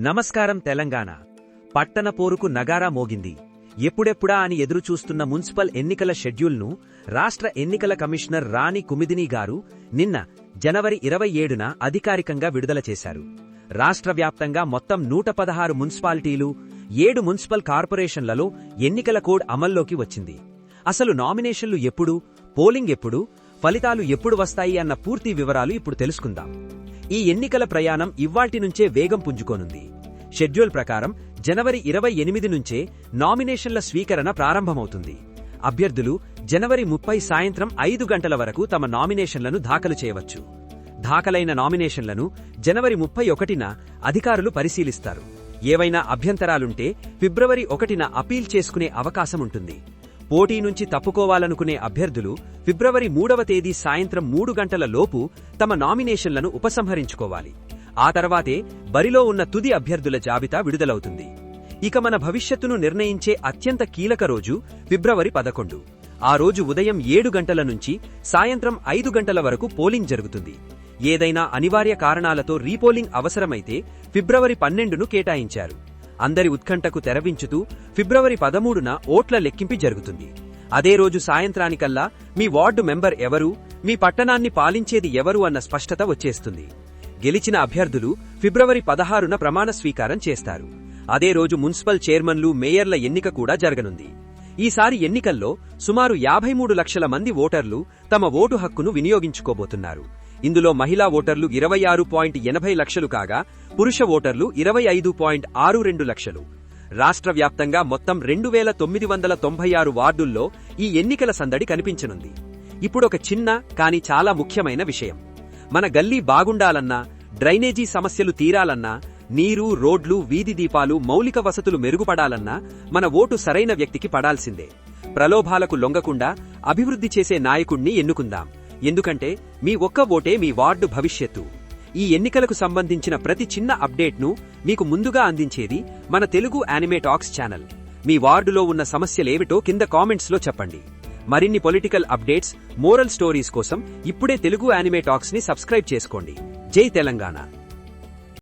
నమస్కారం తెలంగాణ. పట్టణ పోరుకు నగారా మోగింది. ఎప్పుడెప్పుడా అని ఎదురుచూస్తున్న మున్సిపల్ ఎన్నికల షెడ్యూల్ను రాష్ట్ర ఎన్నికల కమిషనర్ రాణి కుమిదిని గారు నిన్న జనవరి ఇరవై ఏడున అధికారికంగా విడుదల చేశారు. రాష్ట్ర వ్యాప్తంగా మొత్తం నూట పదహారు మున్సిపాలిటీలు ఏడు మున్సిపల్ కార్పొరేషన్లలో ఎన్నికల కోడ్ అమల్లోకి వచ్చింది. అసలు నామినేషన్లు ఎప్పుడు పోలింగ్ ఎప్పుడు ఫలితాలు ఎప్పుడు వస్తాయి అన్న పూర్తి వివరాలు ఇప్పుడు తెలుసుకుందాం. ఈ ఎన్నికల ప్రయాణం ఇవ్వాల్టి నుంచే వేగం పుంజుకోనుంది. షెడ్యూల్ ప్రకారం జనవరి ఇరవై ఎనిమిది నుంచే నామినేషన్ల స్వీకరణ ప్రారంభమవుతుంది. అభ్యర్థులు జనవరి ముప్పై సాయంత్రం ఐదు గంటల వరకు తమ నామినేషన్లను దాఖలు చేయవచ్చు. దాఖలైన నామినేషన్లను జనవరి ముప్పై ఒకటిన అధికారులు పరిశీలిస్తారు. ఏవైనా అభ్యంతరాలుంటే ఫిబ్రవరి ఒకటిన అపీల్ చేసుకునే అవకాశం ఉంటుంది పోటీ నుంచి తప్పుకోవాలనుకునే అభ్యర్థులు ఫిబ్రవరి మూడవ తేదీ సాయంత్రం మూడు గంటల లోపు తమ నామినేషన్లను ఉపసంహరించుకోవాలి. ఆ తర్వాతే బరిలో ఉన్న తుది అభ్యర్థుల జాబితా విడుదలవుతుంది. ఇక మన భవిష్యత్తును నిర్ణయించే అత్యంత కీలక రోజు ఫిబ్రవరి పదకొండు. ఆ రోజు ఉదయం ఏడు గంటల నుంచి సాయంత్రం ఐదు గంటల వరకు పోలింగ్ జరుగుతుంది. ఏదైనా అనివార్య కారణాలతో రీపోలింగ్ అవసరమైతే ఫిబ్రవరి పన్నెండును కేటాయించారు. అందరి ఉత్కంఠకు తెరవించుతూ ఫిబ్రవరి పదమూడున ఓట్ల లెక్కింపు జరుగుతుంది. అదే రోజు సాయంత్రానికల్లా మీ వార్డు మెంబర్ ఎవరు మీ పట్టణాన్ని పాలించేది ఎవరు అన్న స్పష్టత వచ్చేస్తుంది. గెలిచిన అభ్యర్థులు ఫిబ్రవరి పదహారున ప్రమాణ స్వీకారం చేస్తారు. అదే రోజు మున్సిపల్ చైర్మన్లు మేయర్ల ఎన్నిక కూడా జరగనుంది. ఈసారి ఎన్నికల్లో సుమారు యాభై మూడు లక్షల మంది ఓటర్లు తమ ఓటు హక్కును వినియోగించుకోబోతున్నారు. ఇందులో మహిళా ఓటర్లు ఇరవై ఆరు పాయింట్ ఎనభై లక్షలు కాగా పురుష ఓటర్లు ఇరవై ఐదు పాయింట్ ఆరు రెండు లక్షలు. రాష్ట్ర వ్యాప్తంగా మొత్తం రెండు వేల తొమ్మిది వందల తొంభై ఆరు వార్డుల్లో ఈ ఎన్నికల సందడి కనిపించనుంది. ఇప్పుడొక చిన్న కాని చాలా ముఖ్యమైన విషయం. మన గల్లీ బాగుండాలన్నా డ్రైనేజీ సమస్యలు తీరాలన్నా నీరు రోడ్లు వీధి దీపాలు మౌలిక వసతులు మెరుగుపడాలన్నా మన ఓటు సరైన వ్యక్తికి పడాల్సిందే. ప్రలోభాలకు లొంగకుండా అభివృద్ధి చేసే నాయకుణ్ణి ఎన్నుకుందాం. ఎందుకంటే మీ ఒక్క ఓటే మీ వార్డు భవిష్యత్తు. ఈ ఎన్నికలకు సంబంధించిన ప్రతి చిన్న అప్డేట్ను మీకు ముందుగా అందించేది మన తెలుగు యానిమే టాక్స్ ఛానల్. మీ వార్డులో ఉన్న సమస్యలేవిటో కింద కామెంట్స్లో చెప్పండి. మరిన్ని పొలిటికల్ అప్డేట్స్ మోరల్ స్టోరీస్ కోసం ఇప్పుడే తెలుగు యానిమే టాక్స్ సబ్స్క్రైబ్ చేసుకోండి. జై తెలంగాణ.